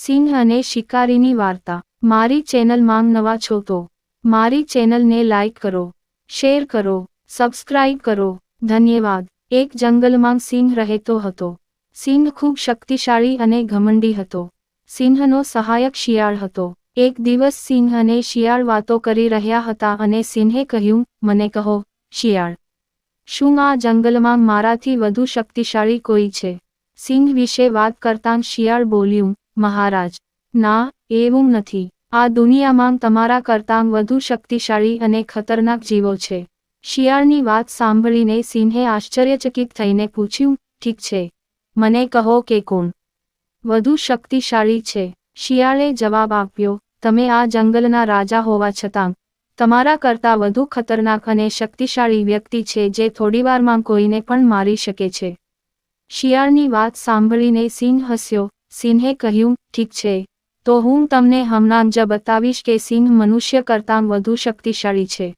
સિંહ અને શિકારીની વાર્તા. મારી ચેનલમાં નવા છો તો મારી ચેનલને લાઈક કરો, શેર કરો, સબસ્ક્રાઇબ કરો. ધન્યવાદ. એક જંગલમાં સિંહ રહેતો હતો. સિંહ ખૂબ શક્તિશાળી અને ઘમંડી હતો. સિંહનો સહાયક શિયાળ હતો. એક દિવસ સિંહ અને શિયાળ વાતો કરી રહ્યા હતા અને સિંહે કહ્યું, મને કહો, શિયાળ, શું આ જંગલમાં મારાથી વધુ શક્તિશાળી કોઈ છે? સિંહ વિશે વાત કરતાં શિયાળ બોલ્યું મહારાજ, ના, એવું નથી. આ દુનિયામાં તમારા કરતાં વધુ શક્તિશાળી અને ખતરનાક જીવો છે. શિયાળની વાત સાંભળીને સિંહે આશ્ચર્યચકિત થઈને પૂછ્યું, ઠીક છે. મને કહો કે કોણ? વધુ શક્તિશાળી છે. શિયાળે જવાબ આપ્યો, તમે આ જંગલના રાજા હોવા છતાં, તમારા કરતાં વધુ ખતરનાક અને શક્તિશાળી વ્યક્તિ છે જે થોડીવારમાં કોઈને પણ મારી શકે છે. શિયાળની વાત સાંભળીને સિંહ હસ્યો સિંહે કહ્યું, ઠીક છે. તો હું તમને હમણાં જ બતાવીશ કે સિંહ મનુષ્ય કરતાં વધુ શક્તિશાળી છે.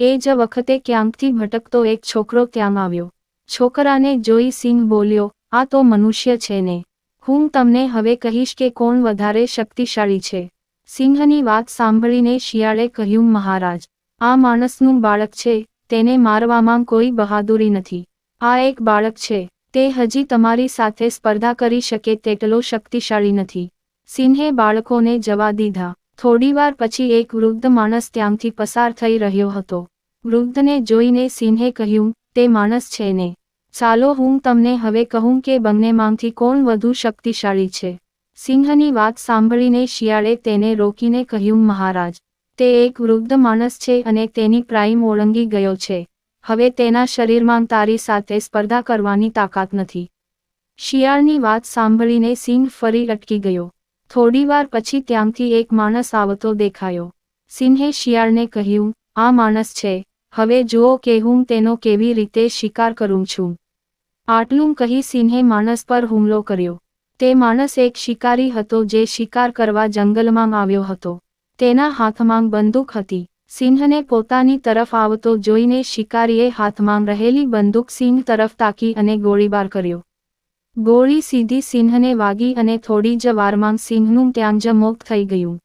એ જ વખતે ક્યાંકથી ભટકતો એક છોકરો ત્યાં આવ્યો. છોકરાને જોઈ સિંહ બોલ્યો, આ તો મનુષ્ય છે ને. હું તમને હવે કહીશ કે કોણ વધારે શક્તિશાળી છે. સિંહની વાત સાંભળીને શિયાળે કહ્યું, મહારાજ, આ માણસનું બાળક છે. તેને મારવામાં કોઈ બહાદુરી નથી. આ એક બાળક છે. તે હજી તમારી સાથે સ્પર્ધા કરી શકે તેટલો શક્તિશાળી નથી. સિંહે બાળકોને જવા દીધા. થોડીવાર પછી એક વૃદ્ધ માણસ ત્યાંથી પસાર થઈ રહ્યો હતો. વૃદ્ધને જોઈને સિંહે કહ્યું, તે માણસ છે ને. ચાલો હું તમને હવે કહું કે બંનેમાંથી કોણ વધુ શક્તિશાળી છે. સિંહની વાત સાંભળીને શિયાળે તેને રોકીને કહ્યું, મહારાજ, તે એક વૃદ્ધ માણસ છે અને તેની પ્રાઇમ ઓળંગી ગયો છે. હવે તેના શરીરમાં તારી સાથે સ્પર્ધા કરવાની તાકાત નથી. શિયાળની વાત સાંભળીને સિંહ ફરી અટકી ગયો. થોડીવાર પછી ત્યાંથી એક માણસ આવતો દેખાયો. સિંહે શિયાળને કહ્યું, આ માણસ છે. હવે જુઓ કે હું તેનો કેવી રીતે શિકાર કરું છું. આટલું કહી સિંહે માણસ પર હુમલો કર્યો. તે માણસ એક શિકારી હતો જે શિકાર કરવા જંગલમાં આવ્યો હતો. તેના હાથમાં બંદૂક હતી. સિંહને પોતાની તરફ આવતો જોઈને શિકારીએ હાથમાં રહેલી બંદૂક સિંહ તરફ તાકી અને ગોળીબાર કર્યો. ગોળી સીધી સિંહને વાગી અને થોડી જ વારમાં સિંહનું ત્યાં જ મોત થઈ ગયું.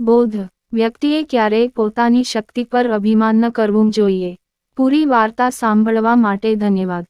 બોધ, વ્યક્તિએ ક્યારેય પોતાની શક્તિ પર અભિમાન ન કરવું જોઈએ. પૂરી વાર્તા સાંભળવા માટે ધન્યવાદ.